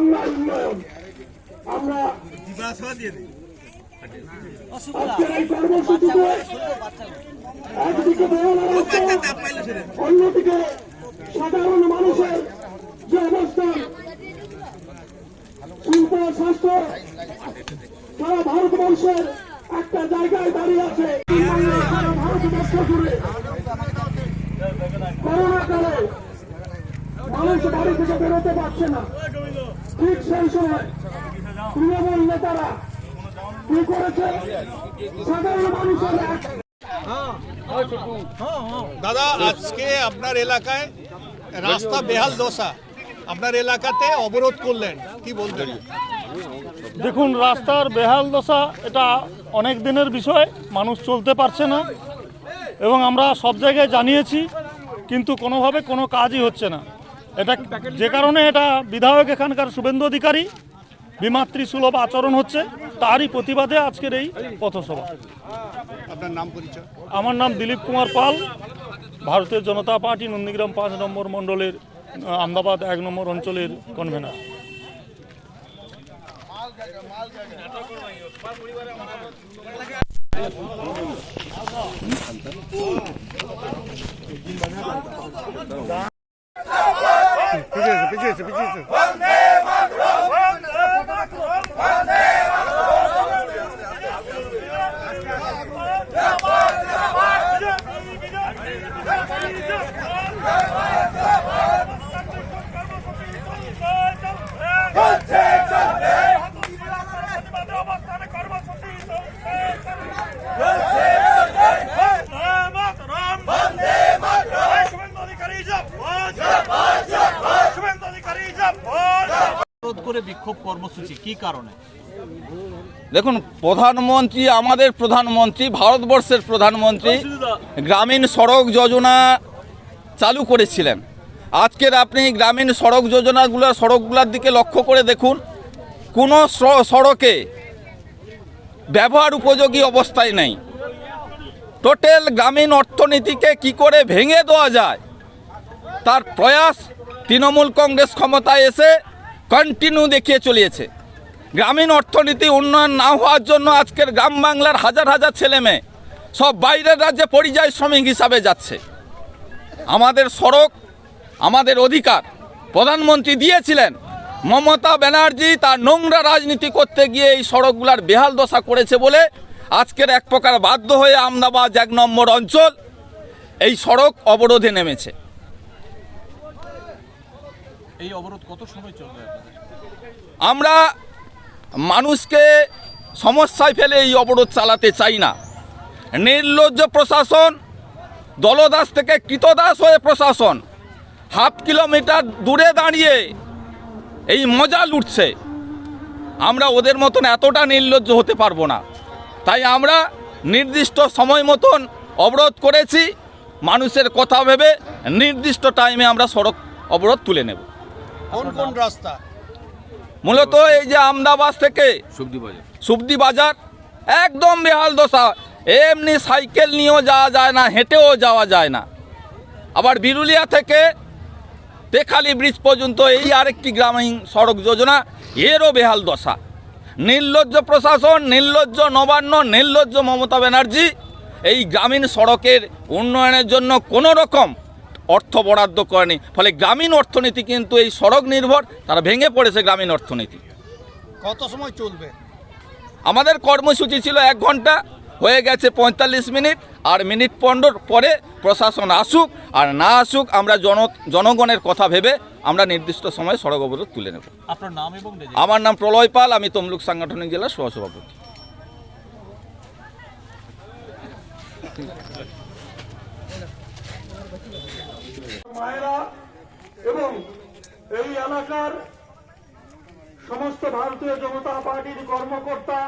বাংলার উন্নয়ন। আমরা অন্যদিকে সাধারণ মানুষের যে অবস্থান শিল্প, স্বাস্থ্য, সারা ভারতবর্ষের একটা জায়গায় দাঁড়িয়ে আছে। ভারতবর্ষ জুড়ে করোনা কালে মানুষ বাড়ি থেকে বেরোতে পারছে না। ঠিক সেই সময় নেতারা কি করেছে সাধারণ দাদা, আজকে আপনার এলাকায় রাস্তা বেহাল দশা। আপনার এলাকাতে অবরোধ করলেন, কি বলবেন? দেখুন, রাস্তার বেহাল দশা, এটা অনেক দিনের বিষয়, মানুষ চলতে পারছে না। এবং আমরা সব জায়গায় জানিয়েছি, কিন্তু কোনোভাবে কোনো কাজই হচ্ছে না। এটা যে কারণে এটা বিধায়ক এখানকার শুভেন্দু অধিকারী বিমাতৃ সুলভ আচরণ হচ্ছে তারই প্রতিবাদে আজকের এই পথসভা। আপনার নাম পরিচয়? আমার নাম দিলীপ কুমার পাল ভারতীয় জনতা পার্টি নন্দীগ্রাম পাঁচ নম্বর মণ্ডলের আমদাবাদ এক নম্বর অঞ্চলের কনভেনার অবরোধ করে বিক্ষোভ কর্মসূচি, কি কারণে? দেখুন, প্রধানমন্ত্রী, আমাদের প্রধানমন্ত্রী, ভারতবর্ষের প্রধানমন্ত্রী গ্রামীণ সড়ক যোজনা চালু করেছিলেন। আজকের আপনি গ্রামীণ সড়ক যোজনাগুলো, সড়কগুলোর দিকে লক্ষ্য করে দেখুন, কোনো সড়কে ব্যবহার উপযোগী অবস্থায় নেই। টোটাল গ্রামীণ অর্থনীতিকে কি করে ভেঙে দেওয়া যায়, তার প্রয়াস তৃণমূল কংগ্রেস ক্ষমতায় এসে কন্টিনিউ দেখিয়ে চলিয়েছে। গ্রামীণ অর্থনীতি উন্নয়ন না হওয়ার জন্য আজকের গ্রাম বাংলার হাজার হাজার ছেলে মেয়ে সব বাইরের রাজ্যে পরিযায়ী শ্রমিক হিসাবে যাচ্ছে। আমাদের সড়ক, আমাদের অধিকার, প্রধানমন্ত্রী দিয়েছিলেন, মমতা ব্যানার্জি তার নোংরা রাজনীতি করতে গিয়ে এই সড়কগুলার বেহাল দশা করেছে বলে আজকের এক প্রকার বাধ্য হয়ে আমদাবাদ এক নম্বর অঞ্চল এই সড়ক অবরোধে নেমেছে। এই অবরোধ কত সময় চলবে আমরা মানুষকে সমস্যায় ফেলে এই অবরোধ চালাতে চাই না। নির্লজ্জ প্রশাসন, দলদাস থেকে কৃতদাস হয়ে প্রশাসন, হাফ কিলোমিটার দূরে দাঁড়িয়ে এই মজা লুটছে। আমরা ওদের মতন এতটা নির্লজ্জ হতে পারব না। তাই আমরা নির্দিষ্ট সময় মতন অবরোধ করেছি। মানুষের কথা ভেবে নির্দিষ্ট টাইমে আমরা সড়ক অবরোধ তুলে নেব। কোন কোন রাস্তা? মূলত এই যে আমদাবাদ থেকে সুবদি বাজার। একদম বেহাল দশা। এমনি সাইকেল নিয়েও যাওয়া যায় না হেঁটেও যাওয়া যায় না। আবার বিরুলিয়া থেকে তেখালি ব্রিজ পর্যন্ত এই আরেকটি গ্রামীণ সড়ক যোজনা এরও বেহাল দশা। নির্লজ্জ প্রশাসন নির্লজ্জ নবান্ন নির্লজ্জ মমতা ব্যানার্জি এই গ্রামীণ সড়কের উন্নয়নের জন্য কোনো রকম অর্থ বরাদ্দ করেনি। ফলে গ্রামীণ অর্থনীতি কিন্তু এই সড়ক নির্ভর তারা ভেঙে পড়েছে গ্রামীণ অর্থনীতি। কত সময় চলবে? আমাদের কর্মসূচি ছিল এক ঘণ্টা হয়ে গেছে পঁয়তাল্লিশ মিনিট আর মিনিট পনেরোর পরে প্রশাসন আসুক আর না আসুক আমরা জন জনগণের কথা ভেবে আমরা নির্দিষ্ট সময়ে সড়ক অবরোধ তুলে নেব। আপনার নাম এবং আমার নাম প্রলয় পাল আমি তমলুক সাংগঠনিক জেলার সহসভাপতি। মায়েরা এবং এই এলাকার সমস্ত ভারতীয় জনতা পার্টির কর্মকর্তা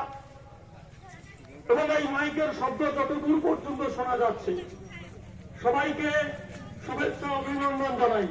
এবং এই মাইকের শব্দ যতদূর পর্যন্ত শোনা যাচ্ছে, সবাইকে শুভেচ্ছা অভিনন্দন জানাই।